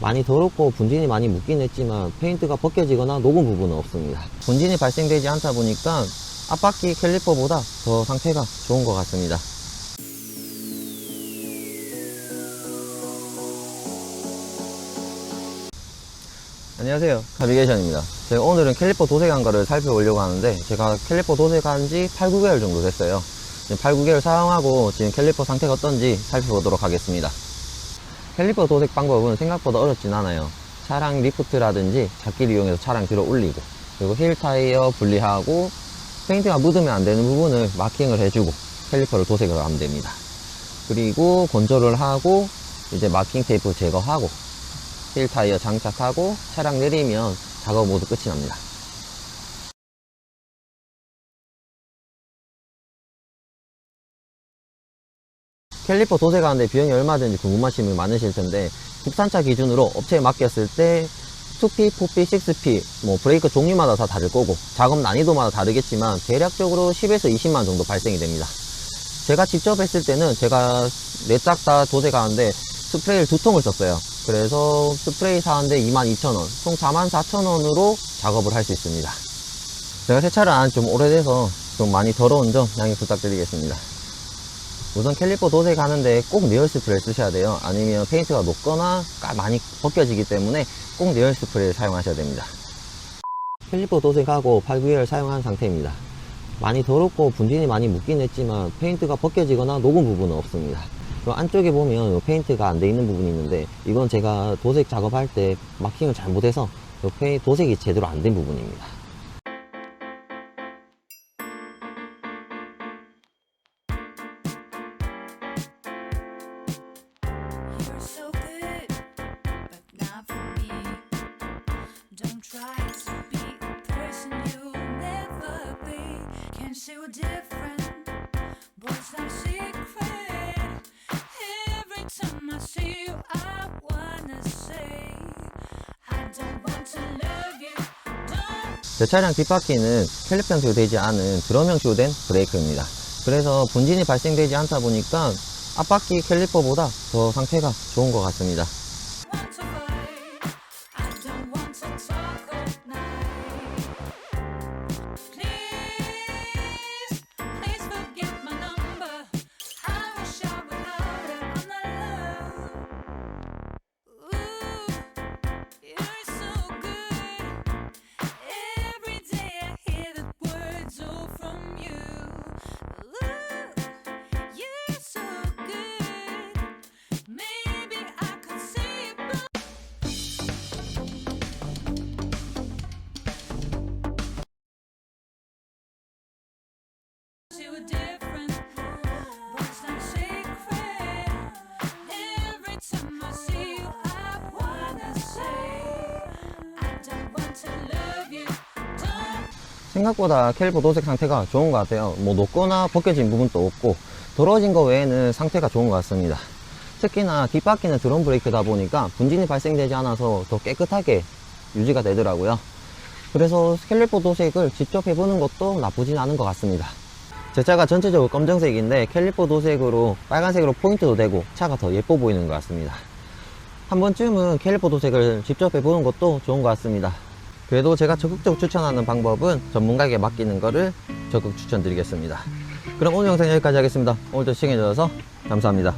많이 더럽고 분진이 많이 묻긴 했지만 페인트가 벗겨지거나 녹은 부분은 없습니다. 분진이 발생되지 않다 보니까 앞바퀴 캘리퍼보다 더 상태가 좋은 것 같습니다. 안녕하세요. 가비게이션입니다. 제가 오늘은 캘리퍼 도색한 거를 살펴보려고 하는데 제가 캘리퍼 도색한 지 8, 9개월 정도 됐어요. 지금 8, 9개월 사용하고 지금 캘리퍼 상태가 어떤지 살펴보도록 하겠습니다. 캘리퍼 도색 방법은 생각보다 어렵진 않아요. 차량 리프트라든지 잡기를 이용해서 차량 들어 올리고 그리고 힐 타이어 분리하고 페인트가 묻으면 안 되는 부분을 마킹을 해주고 캘리퍼를 도색을 하면 됩니다. 그리고 건조를 하고 이제 마킹 테이프 제거하고 힐 타이어 장착하고 차량 내리면 작업 모두 끝이 납니다. 캘리퍼 도색하는데 비용이 얼마 드는지 궁금하신 분 많으실 텐데 국산차 기준으로 업체에 맡겼을 때 2P, 4P, 6P 뭐 브레이크 종류마다 다 다를 거고 작업 난이도마다 다르겠지만 대략적으로 10에서 20만 정도 발생이 됩니다. 제가 직접 했을 때는 제가 네 짝 다 도색하는데 스프레이를 두 통을 썼어요. 그래서 스프레이 사는데 22,000원, 총 44,000원으로 작업을 할 수 있습니다. 제가 세차를 안 좀 오래돼서 좀 많이 더러운 점 양해 부탁드리겠습니다. 우선 캘리퍼 도색 하는데 꼭 내열 스프레이를 쓰셔야 돼요. 아니면 페인트가 녹거나 까- 많이 벗겨지기 때문에 꼭 내열 스프레이를 사용하셔야 됩니다. 캘리퍼 도색하고 8, 9개월 사용한 상태입니다. 많이 더럽고 분진이 많이 묻긴 했지만 페인트가 벗겨지거나 녹은 부분은 없습니다. 그리고 안쪽에 보면 요 페인트가 안 돼 있는 부분이 있는데 이건 제가 도색 작업할 때 마킹을 잘못해서 요페 도색이 제대로 안 된 부분입니다. 제 차량 뒷바퀴는 캘리퍼 형식으로 되지 않은 드럼 형식으로 된 브레이크입니다. 그래서 분진이 발생되지 않다 보니까 앞바퀴 캘리퍼보다 더 상태가 좋은 것 같습니다. 생각보다 캘리퍼 도색 상태가 좋은 것 같아요. 뭐 녹거나 벗겨진 부분도 없고 더러워진 거 외에는 상태가 좋은 것 같습니다. 특히나 뒷바퀴는 드럼 브레이크다 보니까 분진이 발생되지 않아서 더 깨끗하게 유지가 되더라고요. 그래서 캘리퍼 도색을 직접 해보는 것도 나쁘진 않은 것 같습니다. 제 차가 전체적으로 검정색인데 캘리퍼 도색으로 빨간색으로 포인트도 되고 차가 더 예뻐 보이는 것 같습니다. 한 번쯤은 캘리퍼 도색을 직접 해보는 것도 좋은 것 같습니다. 그래도 제가 적극적으로 추천하는 방법은 전문가에게 맡기는 거를 적극 추천드리겠습니다. 그럼 오늘 영상 여기까지 하겠습니다. 오늘도 시청해주셔서 감사합니다.